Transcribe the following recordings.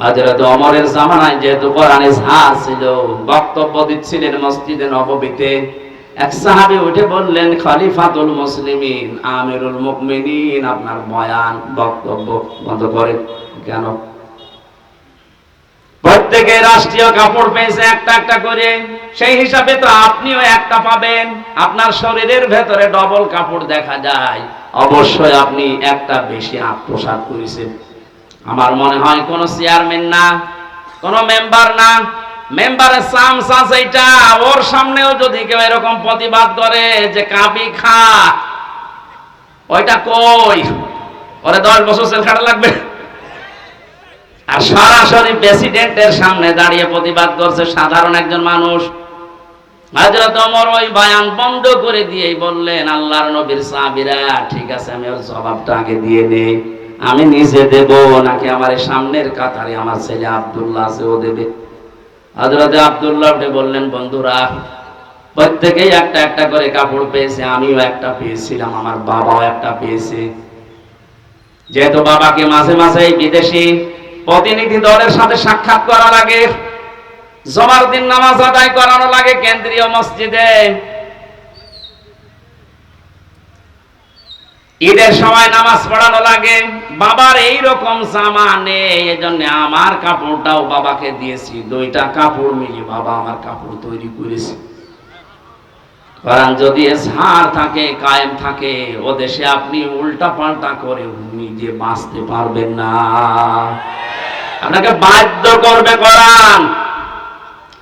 হযরত ওমরের জামানায় যেহেতু কোরআনে ঝাড় ছিল, বক্তব্য দিচ্ছিলেন মসজিদে নববীতে। এক সাহাবী উঠে বললেন, খলিফাতুল মুসলিমিন, আমিরুল মুমিনিন, আপনার বক্তব্য বন্ধ কেন? প্রত্যেকে রাষ্ট্রীয় কাপড় পেয়েছে একটা একটা করে। সেই হিসাবে তো আপনিও একটা পাবেন। আপনার শরীরের ভেতরে ডবল কাপড় দেখা যায়। অবশ্যই আপনি একটা বেশি আত্মসাৎ করেছেন। আমার মনে হয় কোন চেয়ারম্যান না, কোন মেম্বার না। মেম্বারের চান্স আছে এটা, ওর সামনেও যদি কেউ এরকম প্রতিবাদ করে যে খা, ওইটা কই? ওরে দশ বছর সেল খাটা লাগবে। আর সরাসরি প্রেসিডেন্টের সামনে দাঁড়িয়ে প্রতিবাদ করছে সাধারণ একজন মানুষ। ওমর ওই বায়ান বন্ধ করে দিয়েই বললেন, আল্লাহর নবীর ঠিক আছে, আমি ওর জবাবটা আগে দিয়ে নেই আমি নিজে দেব, নাকি আমার সামনের কাতারে আমার ছেলে আব্দুল্লাহ আছে, ও দেবে? হযরত আব্দুল্লাহ আপনি বললেন, বন্ধুরা, প্রত্যেকেই একটা একটা করে কাপড় পেয়েছে, আমিও একটা পেয়েছিলাম, আমার বাবাও একটা পেয়েছে। যেহেতু বাবাকে মাঝে মাঝে বিদেশি প্রতিনিধি দলের সাথে সাক্ষাৎ করা লাগে, জমার দিন নামাজ আদায় করানো লাগে কেন্দ্রীয় মসজিদে। ঈদের সময় নামাজ পড়ানো লাগে। বাবার এই রকম জামা নেই, এজন্য আমার কাপড়টাও বাবাকে দিয়েছি। দুইটা কাপড় মিলিয়ে বাবা আমার কাপড় তৈরি করেছে। কারণ যদি ঝাড় থাকে, কায়েম থাকে, ও দেশে আপনি উল্টা পাল্টা করে নিজে বাঁচতে পারবেন না। আপনাকে বাধ্য করবে কোরআন।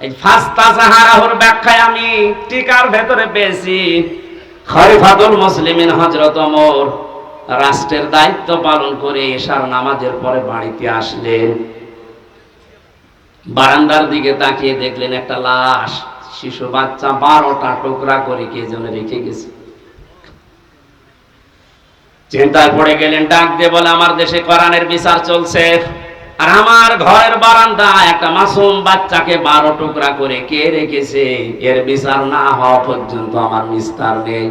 এই ফাস্তা সাহারাহুর ব্যাখ্যায় আমি টিকার ভেতরে পেয়েছি। খরিফাতুল মুসলিমিন হযরত ওমর রাষ্ট্রের দায়িত্ব পালন করে এশার নামাজের পরে বাড়িতে আসলেন। বারান্দার দিকে তাকিয়ে দেখলেন একটা লাশ, শিশু বাচ্চা বারোটা টুকরা করে কে যেন রেখে গেছে। চিন্তায় পড়ে গেলেন, ডাক দিয়ে বলে, আমার দেশে কোরআনের বিচার চলছে। আর আমার ঘরের বারান্দা একটা মাসুম বাচ্চাকে বারো টুকরা করে কে রেখেছে? এর বিচার না হওয়া পর্যন্ত আমার নিস্তার নেই।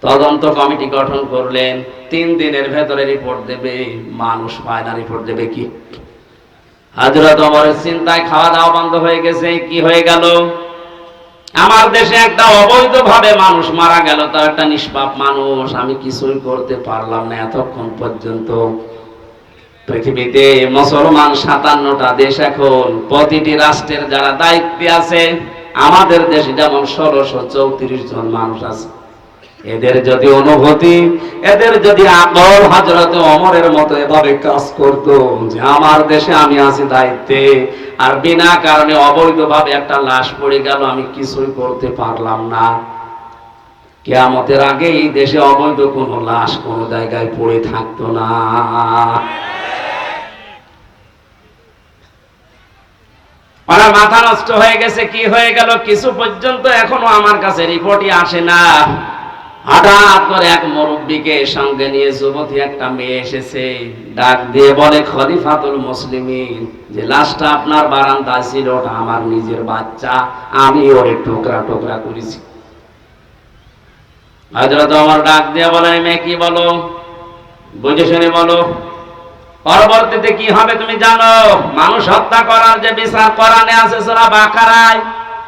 তদন্ত কমিটি গঠন করলেন। তিন দিনের ভেতরে রিপোর্ট দেবে। মানুষ পায় না, রিপোর্ট দেবে কি? হাজরত অমরের চিন্তায় খাওয়া দাওয়া বন্ধ হয়ে গেছে। কি হয়ে গেল? আমার দেশে একটা অবৈধ ভাবে মানুষ মারা গেল। তার একটা নিষ্পাপ মানুষ। আমি কিছুই করতে পারলাম না এতক্ষণ পর্যন্ত। পৃথিবীতে মুসলমান সাতান্নটা দেশ এখন, প্রতিটি রাষ্ট্রের যারা দায়িত্বে আছে, আমাদের দেশে যেমন ষোলোশো চৌত্রিশ জন মানুষ আছে। এদের যদি অনুভূতি, এদের যদি আকল হাজরত অমরের মতো এভাবে কাজ করত যে আমার দেশে আমি আছি দায়িত্বে, আর বিনা কারণে অবৈধভাবে একটা লাশ পড়ে গেল, আমি কিছুই করতে পারলাম না। কেয়ামতের আগে এই দেশে অবৈধ কোনো লাশ কোনো জায়গায় পড়ে থাকতো না। ওনার মাথা নষ্ট হয়ে গেছে, কি হয়ে গেল কিছু পর্যন্ত এখনও আমার কাছে রিপোর্টই আসে না। হঠাৎ করে এক মুরব্বীকে সঙ্গে নিয়ে যুবতী একটা মেয়ে এসেছে, ডাক দিয়ে বলে, খলিফাতুল মুসলিমিন, যে আপনার ছিল, ওটা আমার নিজের বাচ্চা, আমি ওরে টুকরা টুকরা করেছি। হযরত আমার ডাক দিয়ে বলে মেয়ে কি বলো? বুঝে শুনে বলো। পরবর্তীতে কি হবে তুমি জানো? মানুষ হত্যা করার যে বিচার কোরআনে আছে, সূরা বাকারায়।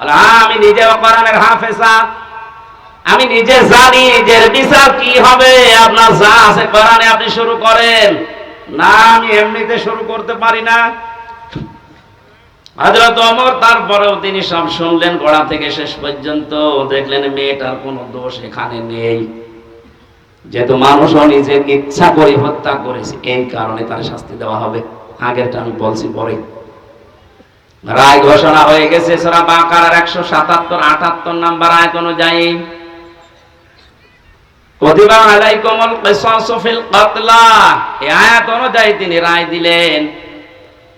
হ্যাঁ আমি নিজেও কোরআনের হাফেজা। আমি নিজে জানি যে বিচার কি হবে। আপনার যা আছে কোরআনে আপনি শুরু করেন। না, আমি এমনিতে শুরু করতে পারি না। হযরত ওমর তারপরেও তিনি সব শুনলেন, গোড়া থেকে শেষ পর্যন্ত। দেখলেন মেয়েটার কোনো দোষ এখানে নেই। যেহেতু মানুষও নিজের ইচ্ছা করে হত্যা করেছে, এই কারণে তার শাস্তি দেওয়া হবে। আগেরটা আমি বলছি পরে। রায় ঘোষণা হয়ে গেছে, সেরা বাঁকার একশো সাতাত্তর, আটাত্তর নাম্বার আয়ত অনুযায়ী। কতিবা কাতলা। আয়াত অনুযায়ী তিনি রায় দিলেন।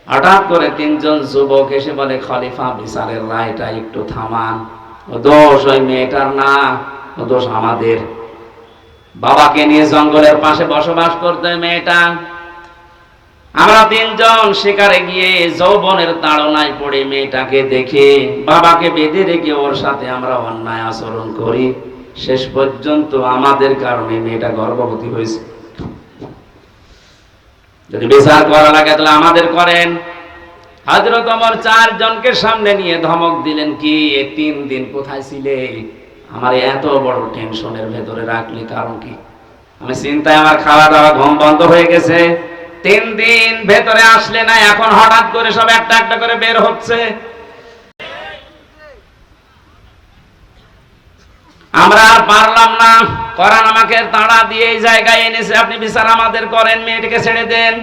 হঠাৎ করে তিনজন যুবক এসে বলে, খলিফা বিচারের রায়টা একটু থামান। দোষ, ওই মেয়েটার না। দোষ আমাদের। বাবাকে নিয়ে জঙ্গলের পাশে বসবাস করতে মেয়েটা। আমরা তিনজন শিকারে গিয়ে যৌবনের তাড়নায় পড়ে মেয়েটাকে দেখে বাবাকে বেঁধে রেখে ওর সাথে আমরা অন্যায় আচরণ করি। শেষ পর্যন্ত আমাদের কারণে মেয়েটা গর্ভবতী হয়েছে। যদি বিচার করা লাগে, তাহলে আমাদের করেন। হজরত আমার চারজনকে সামনে নিয়ে ধমক দিলেন, কি? তিন দিন কোথায় ছিলে? আমার এত বড় টেনশনের ভেতরে রাখলি কারণ কি? আমি চিন্তায় আমার খাওয়া দাওয়া ঘুম বন্ধ হয়ে গেছে। তিন দিন ভেতরে আসলে না, এখন হঠাৎ করে সব একটা একটা করে বের হচ্ছে। আমরা আর পারলাম না। করান আমাকে তাড়া দিয়ে এই জায়গায় এনেছে। আপনি বিচার আমাদের করেন, মেয়েটাকে ছেড়ে দেন।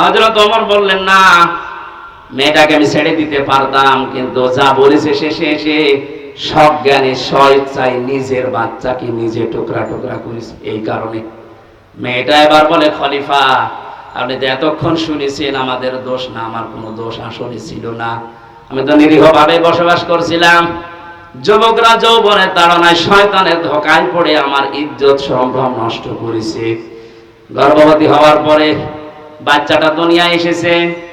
হজরত ওমর বললেন, না, মেয়েটাকে আমি ছেড়ে দিতে পারতাম, কিন্তু যা বলেছে শেষে এসে সজ্ঞানে স্বেচ্ছায় নিজের বাচ্চাকে নিজে টুকরা টুকরা করিস। এই কারণে। মেয়েটা এবার বলে, খলিফা, আপনি এতক্ষণ শুনেছেন আমাদের দোষ না, আমার কোনো দোষ আসলে ছিল না। আমি তো নিরীহভাবে বসবাস করছিলাম। যুবকরা যৌবনের তাড়নায় শয়তানের ধোকায় পড়ে আমার ইজ্জত সম্ভ্রম নষ্ট করেছে। গর্ভবতী হওয়ার পরে বাচ্চাটা দুনিয়ায় এসেছে।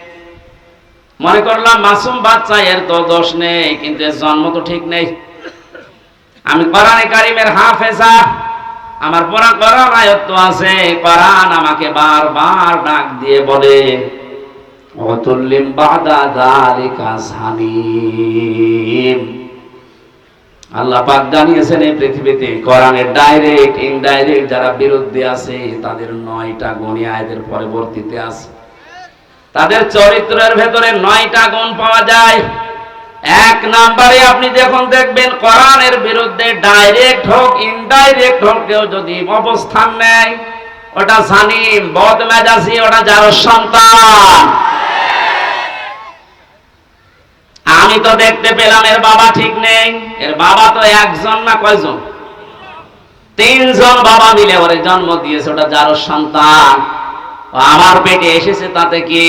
মনে করলাম মাসুম বাচ্চা, এর তো দোষ নেই, কিন্তু এর জন্ম তো ঠিক নেই। আমি কোরআনে কারিমের হাফেজা, আমার পড়া কোরআন আয়ত্ত আছে, কোরআন আমাকে বারবার ডাক দিয়ে বলে অতুল্লিম বাদা জালিম আল্লাহ পাক জানিয়েছেন এই পৃথিবীতে, কোরআনের ডাইরেক্ট, ইনডাইরেক্ট যারা বিরুদ্ধে আছে, তাদের নয়টা গুণী আয়াতের পরবর্তীতে আছে। তাদের চরিত্রের ভেতরে নয়টা গুণ পাওয়া যায়। এক নাম্বারে আপনি যখন দেখবেন কোরআনের বিরুদ্ধে ডাইরেক্ট হোক ইনডাইরেক্ট হোক, কেউ যদি অবস্থান নেয়, ওটা সানিম বদ মেজাজি ওটা যার সন্তান। আমি তো দেখতে পেলাম, এর বাবা ঠিক নেই। এর বাবা তো একজন না কয়জন? তিনজন বাবা মিলে ওরে জন্ম দিয়েছে, ওটা যার সন্তান। আমার পেটে এসেছে তাতে কি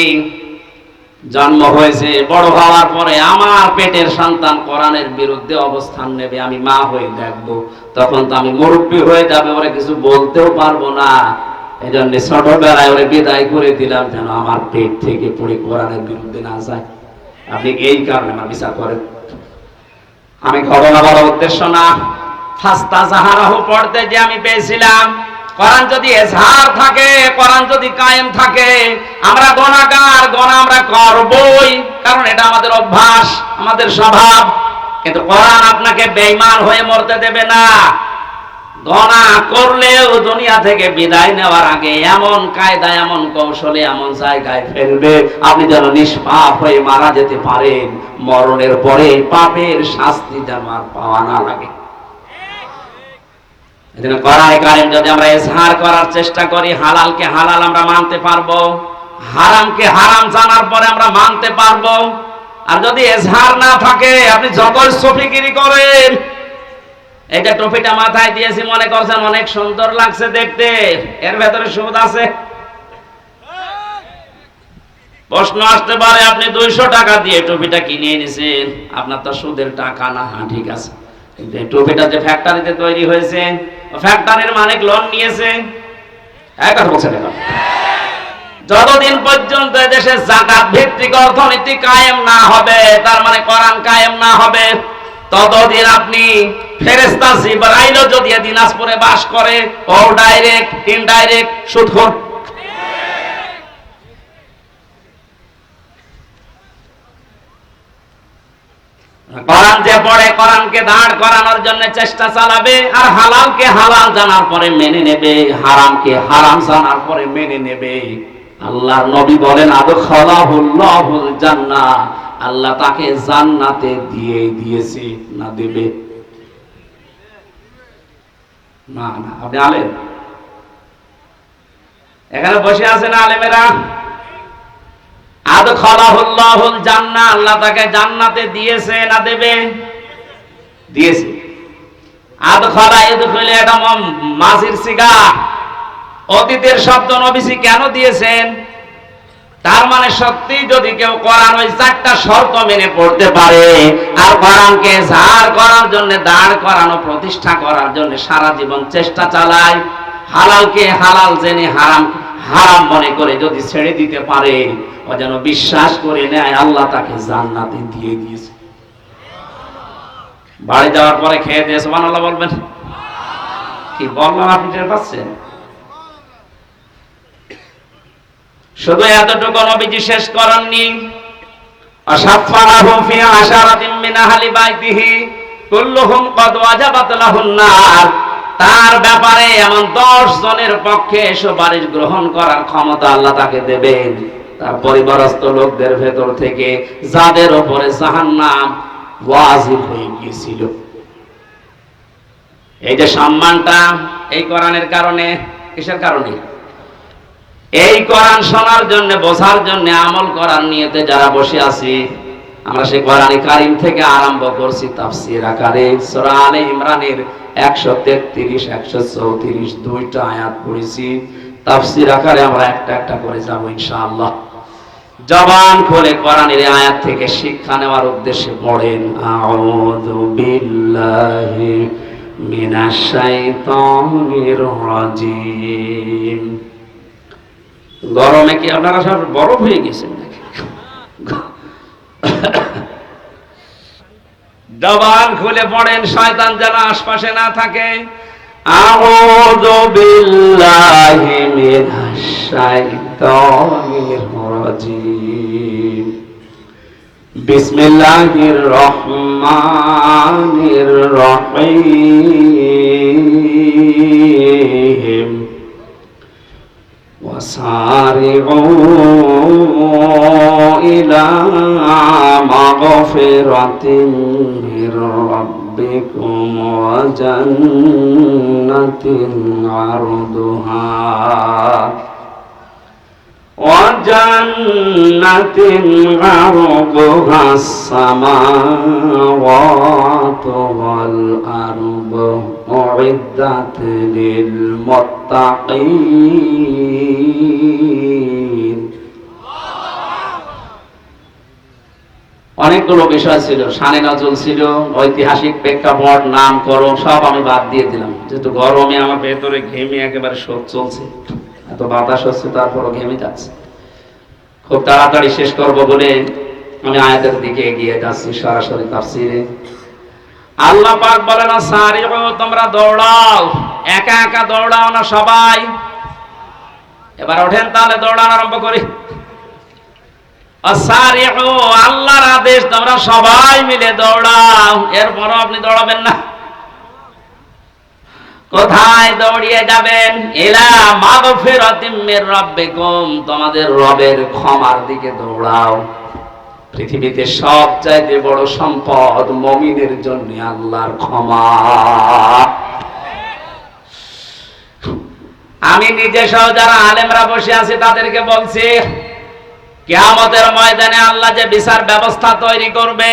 জন্ম হয়েছে? বড় হওয়ার পরে আমার পেটের সন্তান কোরআনের বিরুদ্ধে অবস্থান নেবে, আমি মা হয়ে দেখব। তখন তো আমি মুরব্বী হয়ে যাবে, ওরা কিছু বলতেও পারব না। এই জন্য ছোটবেলায় ওরে বিদায় করে দিলাম, যেন আমার পেট থেকে পড়ে কোরআনের বিরুদ্ধে না যায়। আপনি এই কারণে আমার বিচার করেন। আমি ঘটনা বলার উদ্দেশ্য না। ফাস্তা জাহারাহ পড়তে যে আমি পেয়েছিলাম কোরআন যদি এজহার থাকে, কোরআন যদি কায়েম থাকে, আমরা গণাগার গণা আমরা করবই। কারণ এটা আমাদের অভ্যাস, আমাদের স্বভাব। কিন্তু কোরআন আপনাকে বেঈমান হয়ে মরতে দেবে না। গণা করলেও দুনিয়া থেকে বিদায় নেওয়ার আগে এমন কায়দা, এমন কৌশলে, এমন জায়গায় ফেলবে। আপনি যেন নিষ্পাপ হয়ে মারা যেতে পারেন। মরণের পরে পাপের শাস্তি যেন আর পাওয়া না লাগে। এজন্য করায় কারেন যদি আমরা এজহার করার চেষ্টা করি, হালালকে হালাল আমরা মানতে হারামকে হারাম জানার পরে আমরা মানতে আর যদি এজহার না থাকে, আপনি যতই করেন। এটা মাথায় দিয়েছি, মনে করছেন অনেক সুন্দর লাগছে দেখতে। এর ভেতরে সুদ আছে? প্রশ্ন আসতে পারে, আপনি দুইশো টাকা দিয়ে টুপিটা কিনে এনেছেন। আপনার তো সুদের টাকা না হ্যাঁ ঠিক আছে। কিন্তু এই টুপিটা যে ফ্যাক্টরিতে তৈরি হয়েছে ফ্যাক্টরির মালিক লোন নিয়েছে। এক কথা বলছেন যতদিন পর্যন্ত দেশে জাকাত ভিত্তিক অর্থনীতি কায়েম না হবে, তার মানে কোরআন কায়েম না হবে, ততদিন আপনি ফেরেস্তা জিবরাইলও যদি দিনাজপুরে বাস করে ও ডাইরেক্ট ইনডাইরেক্ট সুদখোর কোরআন যে পড়ে দাঁড় করানোর জন্য চেষ্টা চালাবে, আর হালাল জানার পরে মেনে নেবে হারাম জানার পরে মেনে নেবে। আল্লাহর নবী বলেন আল্লাহ তাকে জান্নাতে দিয়ে দিয়েছে, না দেবে? না না, আপনি আলেম। এখানে বসে আছেন আলেমেরা? আদখালাহুল্লাহুল জান্নাহ, আল্লাহ তাকে জান্নাতে দিয়েছে না দেবে? দিয়েছে। আদখালা ইদখুলে এটা ম- মাজির সিগা অতীতের শব্দ কেন দিয়েছেন? তার মানে সত্যি যদি কেউ কোরআন ওই চারটা শর্ত মেনে পড়তে পারে, আর কোরআনকে ঝাড় করার জন্য, দাঁড় করানো, প্রতিষ্ঠা করার জন্য সারা জীবন চেষ্টা চালায়, হালালকে হালাল জেনে হারাম হারাম মনে করে যদি ছেড়ে দিতে পারে, ও যেন বিশ্বাস করে নেয়, আল্লাহ তাকে জান্নাতে দিয়ে দিয়েছে। বাড়ি যাওয়ার পরে খেয়ে দিয়ে সোমান আল্লাহ বলবেন। কি বললাম আপনি টের পাচ্ছেন? শুধু এতটুকু নবীজি শেষ করাননি। অসাফারাহু ফি আশারাতিন মিন আহলি বাইতিহি, কুল্লুহুম কদ ওয়াজাবাত লাহুন নার। তার ব্যাপারে এমন দশ জনের পক্ষে সুপারিশ গ্রহণ করার ক্ষমতা আল্লাহ তাকে দেবেন। তার পরিবারস্থ লোকদের ভেতর থেকে যাদের ওপরে জাহান্নাম ওয়াজিব হয়ে গিয়েছিল। এই যে সম্মানটা এই কোরআনের কারণে, কিসের কারণে? এই কোরআন শোনার জন্য, বোঝার জন্য আমল করার নিয়তে যারা বসে আছি আমরা সে কোরআনে কারিম থেকে আরম্ভ করছি আকারে। সূরা আলে ইমরানের 133 134 দুইটা আয়াত পড়েছি। আকারে আমরা একটা একটা করে যাব ইনশাআল্লাহ। জবান খুলে কোরআনের আয়াত থেকে শিক্ষা নেওয়ার উদ্দেশ্যে পড়েন, আউযু বিল্লাহি মিনাশ শাইতানির রাজিম। গরমে কি আপনারা সব বরফ হয়ে গেছেন? জবান খুলে পড়েন শয়তান যেন আশপাশে না থাকে। আউযু বিসমিল্লাহির রহমানির রহিম। وسارعوا إلى مغفرة من ربكم وجنة عرضها وجنة عرضها السماوات والأرض أعدت للمتقين অনেকগুলো বিষয় ছিল সানে নজল ছিল, ঐতিহাসিক প্রেক্ষাপট নামকরণ সব আমি বাদ দিয়ে দিলাম। যেহেতু গরমে আমার ভেতরে ঘেমে একেবারে শোধ চলছে, এত বাতাস হচ্ছে, তারপরও ঘেমে যাচ্ছে। খুব তাড়াতাড়ি শেষ করব বলে আমি আয়াতের দিকে এগিয়ে যাচ্ছি, সরাসরি তাফসিরে। আল্লাহ পাক বলে না সারি তোমরা দৌড়াও। একা একা দৌড়াও না সবাই। এবার ওঠেন তাহলে দৌড়ানো আরম্ভ করি। আল্লাহর আদেশ, তোমরা সবাই মিলে দৌড়াও। এরপরও আপনি দৌড়াবেন না। কোথায় দৌড়িয়ে যাবেন? এলা মাগফিরাতিম মির রাব্বিকুম, তোমাদের রবের ক্ষমার দিকে দৌড়াও। পৃথিবীতে সবচাইতে বড় সম্পদ মমিনের জন্য আল্লাহর ক্ষমা। আমি নিজে সহ যারা আলেমরা বসে আছি তাদেরকে বলছি কেয়ামতের ময়দানে আল্লাহ যে বিচার ব্যবস্থা তৈরি করবে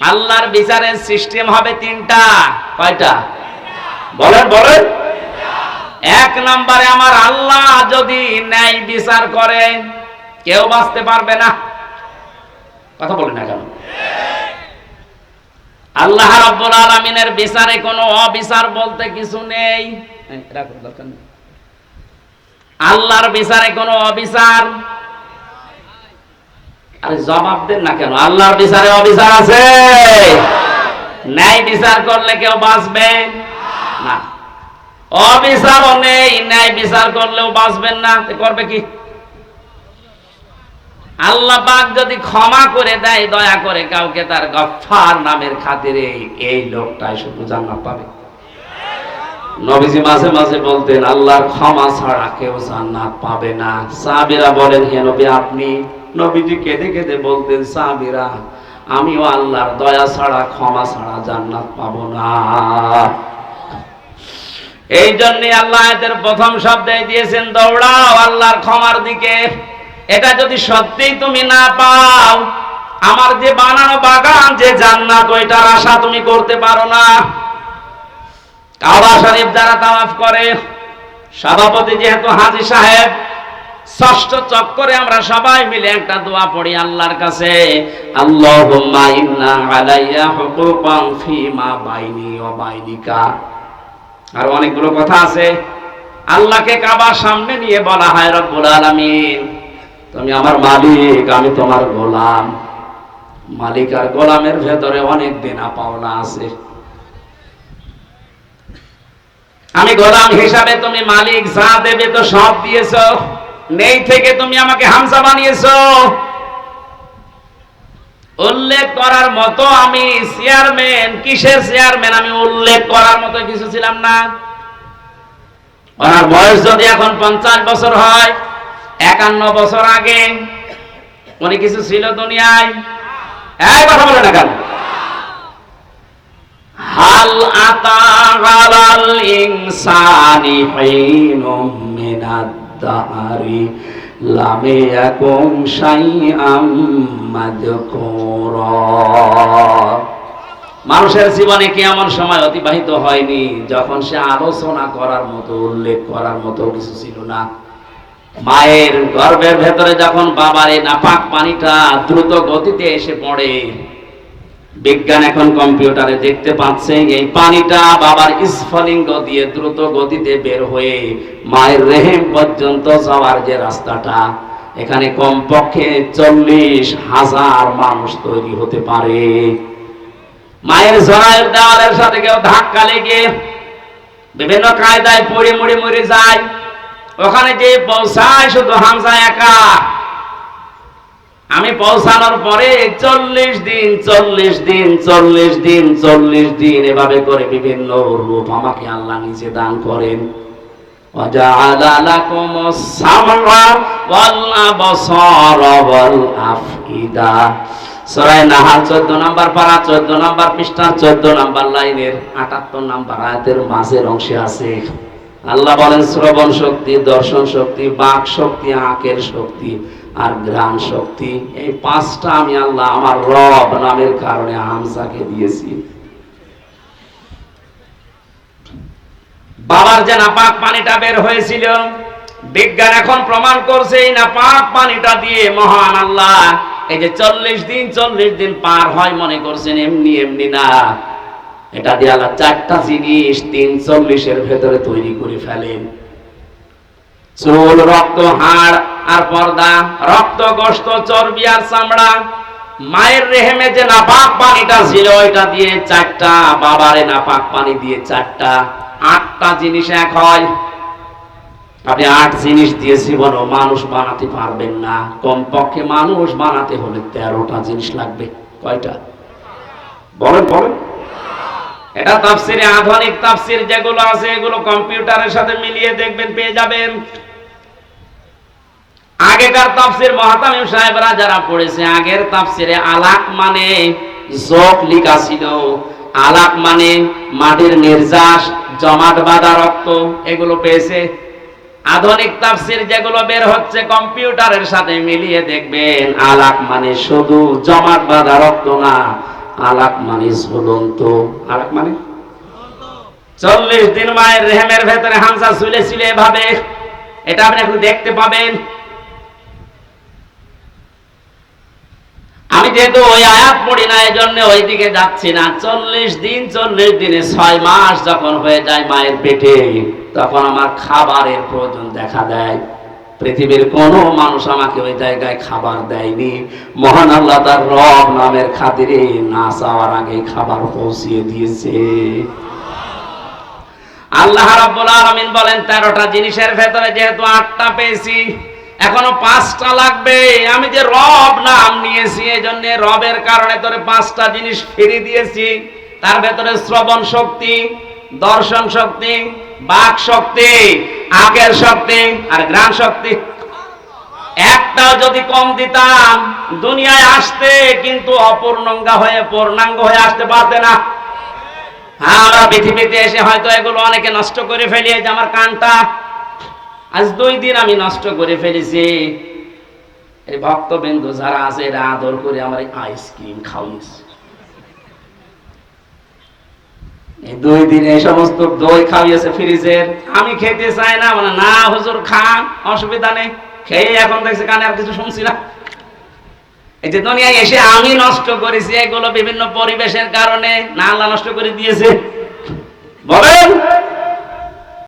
আল্লাহর বিচারের সিস্টেম হবে তিনটা। কয়টা? বলেন বলেন। এক নম্বরে আমার আল্লাহ যদি ন্যায় বিচার করে কেউ বাঁচতে পারবে না। কথা বলেন না কেন? আল্লাহ রাব্বুল আলামিনের বিচারে কোনো অবিচার বলতে কিছু নেই। রাখো, দরকার নেই। আল্লাহর বিচারে কোনো অবিচার? আরে জবাব দেন না কেন? আল্লাহর বিচারে অবিচার আছে? ন্যায় বিচার করলে কেউ বাঁচবে? না। অবিচারও নেই, ন্যায় বিচার করলেও বাঁচবেন না। করবে কি? আল্লাহ পাক যদি ক্ষমা করে দেয়, দয়া করে কাউকে তার গফফার নামের খাতিরে এই লোকটাই শুধু জান্নাত পাবে। নবীজি মাঝে মাঝে বলতেন, আল্লাহর ক্ষমা ছাড়া কেউ জান্নাত পাবে না। সাহাবীরা বলেন, হে নবী, আপনি নবীজি কেঁদে কেঁদে বলতেন, সাহাবীরা, আমিও আল্লাহর দয়া ছাড়া, ক্ষমা ছাড়া জান্নাত পাবো না। এই জন্য আল্লাহ এদের প্রথম শব্দে দিয়েছেন, দৌড়াও আল্লাহর ক্ষমার দিকে। এটা যদি সত্যিই তুমি না পাও, আমার যে বানানো বাগান, যে জান্নাত, ওইটার আশা তুমি করতে পারো না। কাবা শরীফ যারা তাওয়াফ করে, সভাপতি যেহেতু হাজি সাহেব, ষষ্ঠ চক্করে আমরা সবাই মিলে একটা দোয়া পড়ি আল্লাহর কাছে, আল্লাহুম্মা ইন্না আলাইয়া হুকুকান ফিমা বাইনি ওয়া বাইনিকা। আর অনেকগুলো কথা আছে। আল্লাহকে কাবার সামনে নিয়ে বলা হয়, রব্বুল আলামিন, তুমি আমার মালিক, আমি তোমার গোলাম। মালিক আর গোলামের ভেতরে অনেক দেনা পাওনা আছে। আমি গোলাম হিসাবে তুমি মালিক, যা দেবে তো সব দিয়েছ। নেই থেকে তুমি আমাকে হামসা বানিয়েছো। উল্লেখ করার মতো আমি চেয়ারম্যান, কিসের চেয়ারম্যান? আমি উল্লেখ করার মতো কিছু ছিলাম না। ওনার বয়স যদি এখন পঞ্চাশ বছর হয়, একান্ন বছর আগে উনি কিছু ছিল দুনিয়ায়। কথা বলে না কেন? হাল মানুষের জীবনে কি এমন সময় অতিবাহিত হয়নি, যখন সে আলোচনা করার মতো, উল্লেখ করার মতো কিছু ছিল না। মায়ের গর্ভের ভেতরে যখন বাবার এই নাপাক পানিটা দ্রুত গতিতে এসে পড়ে বিজ্ঞান এখন কম্পিউটারে দেখতে পাচ্ছে, এই পানিটা বাবার স্ফলিঙ্গ দিয়ে দ্রুত গতিতে বের হয়ে মায়ের রেহেম পর্যন্ত যাওয়ার যে রাস্তাটা, এখানে কমপক্ষে চল্লিশ হাজার মানুষ তৈরি হতে পারে। মায়ের জরায়ের দেওয়ালের সাথে কেউ ধাক্কা লেগে বিভিন্ন কায়দায় পড়ে মরে মরে যায়, ওখানে যে পৌঁছায় শুধু হামজা একা। আমি পৌঁছানোর পরে চল্লিশ দিন চল্লিশ দিন চল্লিশ দিন চল্লিশ দিন এভাবে করে বিভিন্ন রূপ আমাকে আল্লাহ নিচে দান করেন। আল্লাহ বলেন শ্রবণ শক্তি দর্শন শক্তি বাক শক্তি আঁকের শক্তি আর গ্রাম শক্তি। এই পাঁচটা আমি আল্লাহ আমার রব নামের কারণে হামসাকে দিয়েছি। বাবার যে নাপাক পানিটা বের হয়েছিল, বিজ্ঞান এখন প্রমাণ করছে এই নাপাক পানিটা দিয়ে মহান আল্লাহ এই যে চল্লিশ দিন চল্লিশ দিন পার হয় মনে করছেন, এমনি এমনি না। এটা দিয়ে আল্লাহ চারটা জিনিস তিন চল্লিশের ভেতরে তৈরি করে ফেলেন। চুল, রক্ত, হাড় আর পর্দা, রক্ত, গোস্ত, চর্বি আর চামড়া। মায়ের রেহেমে যে নাপাক পানিটা ছিল, ওইটা দিয়ে চারটা, বাবারে নাপাক পানি দিয়ে চারটা। আটটা জিনিস এক হয়। আপনি আট জিনিস দিয়ে জীবনও মানুষ বানাতে পারবেন না। কমপক্ষে মানুষ বানাতে হলে তেরোটা জিনিস লাগবে। কয়টা? বলেন বলেন। এটা তাফসিরে আধুনিক তাফসির যেগুলো আছে, এগুলো কম্পিউটারের সাথে মিলিয়ে দেখবেন, পেয়ে যাবেন। আগেকার তাফসির মহাতামিম সাহেবরা যারা পড়েছে, আগের তাফসিরে আলাক মানে যোগ লিখা ছিল। আলাক মানে মাটির নির্যাস, জমাট বাঁধা রক্ত, এগুলো পেয়েছে। আধুনিক তাফসির যেগুলো বের হচ্ছে, কম্পিউটারের সাথে মিলিয়ে দেখবেন, আলাক মানে শুধু জমাট বাঁধা রক্ত না, আলাক মানে ঝুলন্ত। আলাক মানে? চল্লিশ দিন মায়ের রেহেমের ভেতরে হামসা ঝুলে ছিল এভাবে। এটা আপনি এখন দেখতে পাবেন। আমি যেহেতু ওই আয়াত পড়ি না এই জন্য ওই দিকে যাচ্ছি না। চল্লিশ দিন, চল্লিশ দিনে ছয় মাস যখন হয়ে যায় মায়ের পেটে, তখন আমার খাবারের প্রয়োজন দেখা দেয়। পৃথিবীর কোন মানুষ আমাকে ওই জায়গায় খাবার দেয়নি। মহান আল্লাহ তার রব নামের খাতিরে না চাওয়ার আগে খাবার পৌঁছিয়ে দিয়েছে। আল্লাহ রাব্বুল আলামিন বলেন, তেরোটা জিনিসের ভেতরে যেহেতু আটটা পেয়েছি এখনও পাঁচটা লাগবে। আমি যে রব নাম নিয়েছি এই জন্য রবের কারণে তোরে পাঁচটা জিনিস ফিরিয়ে দিয়েছি। তার ভেতরে শ্রবণ শক্তি, দর্শন শক্তি, বাক শক্তি আকের শক্তি আর গ্রাম শক্তি। একটাও যদি কম দিতাম, দুনিয়ায় আসতে কিন্তু অপূর্ণাঙ্গ হয়ে, পূর্ণাঙ্গ হয়ে আসতে পারতে না। হ্যাঁ আমরা পৃথিবীতে এসে হয়তো এগুলো অনেকে নষ্ট করে ফেলি এই যে আমার কানটা। আজ দুই দিন আমি নষ্ট করে ফেলেছি। এই ভক্তবিন্দু যারা আছে, এরা আদর করে আমার আইসক্রিম খাওয়িয়েছে দুই দিনে এই সমস্ত দই খাওয়িয়েছে ফ্রিজের আমি খেতে চাই না মানে না, হুজুর, খান, অসুবিধা নেই। খেয়ে এখন দেখছি কানে আর কিছু শুনছি না। এই যে দুনিয়ায় এসে আমি নষ্ট করেছি, এগুলো বিভিন্ন পরিবেশের কারণে না, আল্লাহ নষ্ট করে দিয়েছে। বলেন!